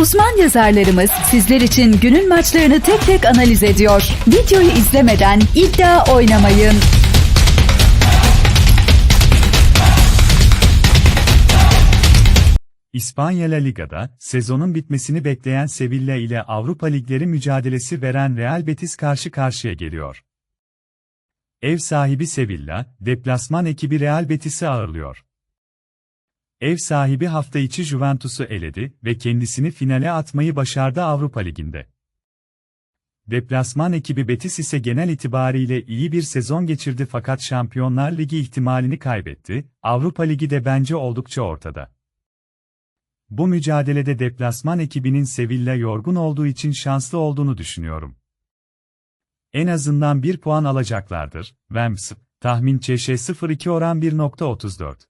Uzman yazarlarımız sizler için günün maçlarını tek tek analiz ediyor. Videoyu izlemeden iddia oynamayın. İspanya La Liga'da sezonun bitmesini bekleyen Sevilla ile Avrupa Ligleri mücadelesi veren Real Betis karşı karşıya geliyor. Ev sahibi Sevilla, deplasman ekibi Real Betis'i ağırlıyor. Ev sahibi hafta içi Juventus'u eledi ve kendisini finale atmayı başardı Avrupa Ligi'nde. Deplasman ekibi Betis ise genel itibariyle iyi bir sezon geçirdi fakat Şampiyonlar Ligi ihtimalini kaybetti, Avrupa Ligi de bence oldukça ortada. Bu mücadelede deplasman ekibinin Sevilla yorgun olduğu için şanslı olduğunu düşünüyorum. En azından bir puan alacaklardır. Vemps, tahmin ÇŞ 02 oran 1.34.